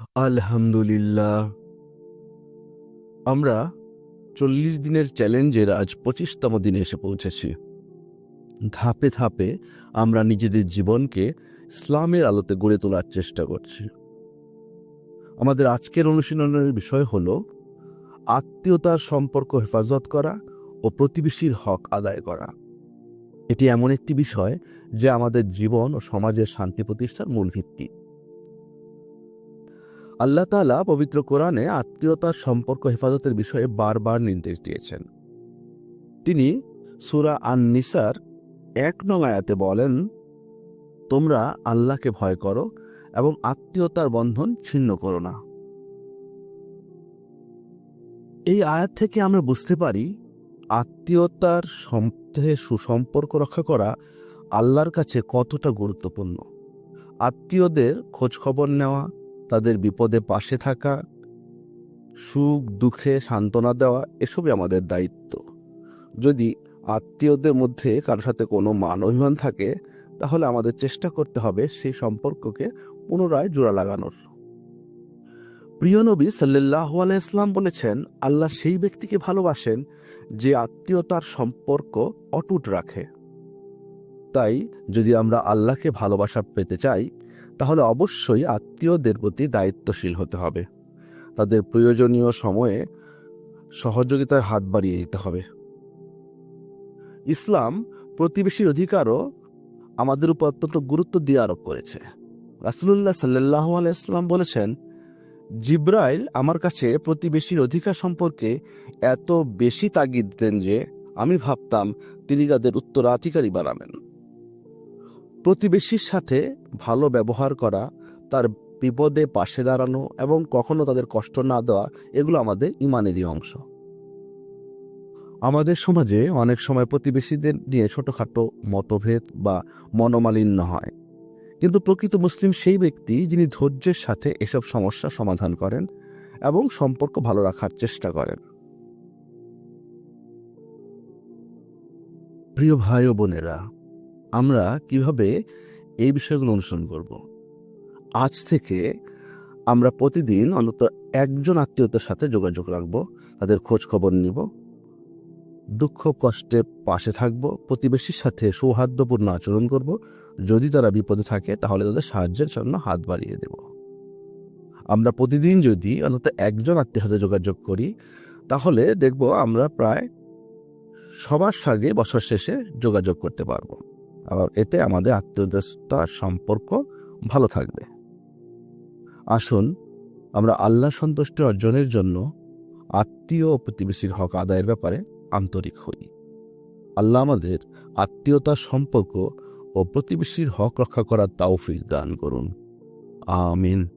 আলহামদুলিল্লাহ। আমরা চল্লিশ দিনের চ্যালেঞ্জের আজ পঁচিশতম দিনে এসে পৌঁছেছি। ধাপে ধাপে আমরা নিজেদের জীবনকে ইসলামের আলোতে গড়ে তোলার চেষ্টা করছি। আমাদের আজকের অনুশীলনের বিষয় হল আত্মীয়তার সম্পর্ক হেফাজত করা ও প্রতিবেশীর হক আদায় করা। এটি এমন একটি বিষয় যে আমাদের জীবন ও সমাজের শান্তি প্রতিষ্ঠার মূল ভিত্তি। আল্লাহ তাআলা পবিত্র কোরআনে আত্মীয়তার সম্পর্ক হেফাজতের বিষয়ে বারবার নির্দেশ দিয়েছেন। তিনি সুরা আন নিসার এক নং আয়াতে বলেন, তোমরা আল্লাহকে ভয় করো এবং আত্মীয়তার বন্ধন ছিন্ন করো না। এই আয়াত থেকে আমরা বুঝতে পারি, আত্মীয়তার মধ্যে সুসম্পর্ক রক্ষা করা আল্লাহর কাছে কতটা গুরুত্বপূর্ণ। আত্মীয়দের খোঁজখবর নেওয়া তাদের বিপদে পাশে থাকা, সুখ, দুঃখে সান্ত্বনা দেওয়া, এসবই আমাদের দায়িত্ব। যদি আত্মীয়দের মধ্যে কারোর সাথে কোনো মান অভিমান থাকে, তাহলে আমাদের চেষ্টা করতে হবে সেই সম্পর্ককে পুনরায় জোড়া লাগানোর। প্রিয় নবী সাল্লাহ আলাইসলাম বলেছেন, আল্লাহ সেই ব্যক্তিকে ভালোবাসেন যে আত্মীয়তার সম্পর্ক অটুট রাখে। তাই যদি আমরা আল্লাহকে ভালোবাসা পেতে চাই, তাহলে অবশ্যই আত্মীয়দের প্রতি দায়িত্বশীল হতে হবে। তাদের প্রয়োজনীয় সময়ে সহযোগিতার হাত বাড়িয়ে দিতে হবে। ইসলাম প্রতিবেশীর অধিকারও আমাদের উপর অত্যন্ত গুরুত্ব দিয়ে আরোপ করেছে। রাসুলুল্লাহ সাল্লাহ আলাইসলাম বলেছেন, জিব্রাইল আমার কাছে প্রতিবেশীর অধিকার সম্পর্কে এত বেশি তাগিদ দেন যে আমি ভাবতাম তিনি তাদের উত্তরাধিকারী বানাবেন। প্রতিবেশীর সাথে ভালো ব্যবহার করা, তার বিপদে পাশে দাঁড়ানো এবং কখনো তাদের কষ্ট না দেওয়া, এগুলো আমাদের ইমানেরই অংশ। আমাদের সমাজে অনেক সময় প্রতিবেশীদের নিয়ে ছোটোখাটো মতভেদ বা মনোমালিন্য হয়। কিন্তু প্রকৃত মুসলিম সেই ব্যক্তি যিনি ধৈর্যের সাথে এসব সমস্যা সমাধান করেন এবং সম্পর্ক ভালো রাখার চেষ্টা করেন। প্রিয় ভাই ও বোনেরা আমরা কীভাবে এই বিষয়গুলো অনুসরণ করব? আজ থেকে আমরা প্রতিদিন অন্তত একজন আত্মীয়তার সাথে যোগাযোগ রাখব, তাদের খোঁজ খবর নিব, দুঃখ, কষ্টে পাশে থাকব, প্রতিবেশীর সাথে সৌহার্দ্যপূর্ণ আচরণ করব। যদি তারা বিপদে থাকে, তাহলে তাদের সাহায্যের জন্য হাত বাড়িয়ে দেব। আমরা প্রতিদিন যদি অন্তত একজন আত্মীয় সাথে যোগাযোগ করি, তাহলে দেখব আমরা প্রায় সবার সঙ্গে বছর শেষে যোগাযোগ করতে পারব। আর এতে আমাদের আত্মীয়তার সম্পর্ক ভালো থাকবে। আসুন, আমরা আল্লাহ সন্তুষ্টি অর্জনের জন্য আত্মীয় ও প্রতিবেশীর হক আদায়ের ব্যাপারে আন্তরিক হই। আল্লাহ আমাদের আত্মীয়তার সম্পর্ক ও প্রতিবেশীর হক রক্ষা করার তাওফিক দান করুন। আমিন।